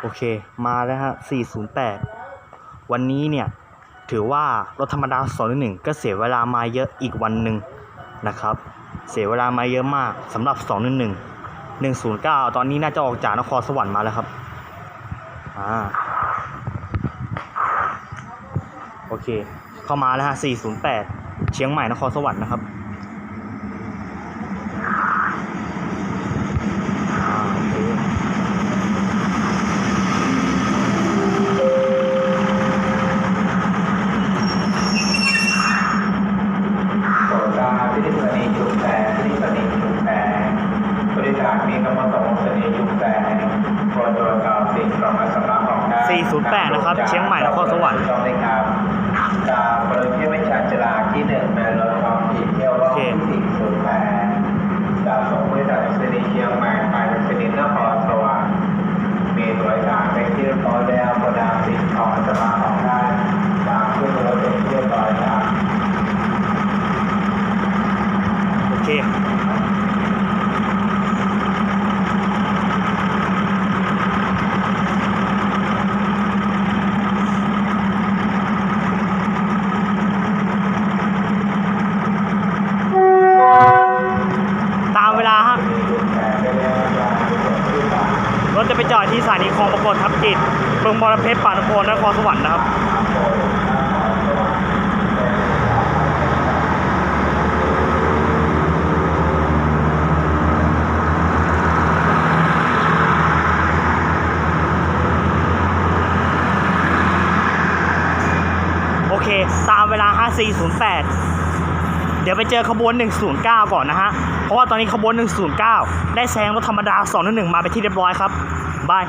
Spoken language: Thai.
โอเค มาแล้วฮะ 408 วันนี้เนี่ย ถือว่ารถธรรมดา211 ก็เสียเวลามาเยอะอีกวันหนึ่งนะครับ เสียเวลามาเยอะมากสำหรับ 211 109 ตอนนี้น่าจะออกจากนครสวรรค์มาแล้วครับ อ่า โอเค เข้ามาแล้วฮะ 408 เชียงใหม่นครสวรรค์นะครับ 408นะครับ เชียงใหม่นครสวรรค์ ต้องได้ครับตามบริเวณวิชาจราที่หนึ่งในรถท้องถิ่นเที่ยวรอบที่สี่ศูนย์แปดจากสองบริษัทสนีเชียงใหม่ไปสนีนครสวรรค์มีโดยสารเป็นที่เรียบร้อยแล้วโปรดาสิ่งของมาสำรับของได้ตามขึ้นรถเป็นที่เรียบร้อยครับ โอเค ตามเวลาฮะ รถ จะไปจอดที่สถานีคลองประกฏทับจิตเมืองบรเพชรป่านโพนนครสวรรค์นะครับโอเค ตามเวลา 5408 ดี๋ยวไปเจอขบวน 109 ก่อนนะฮะ เพราะว่าตอนนี้ขบวน 109 ได้แซงรถธรรมดา211มาไปที่เรียบร้อยครับบาย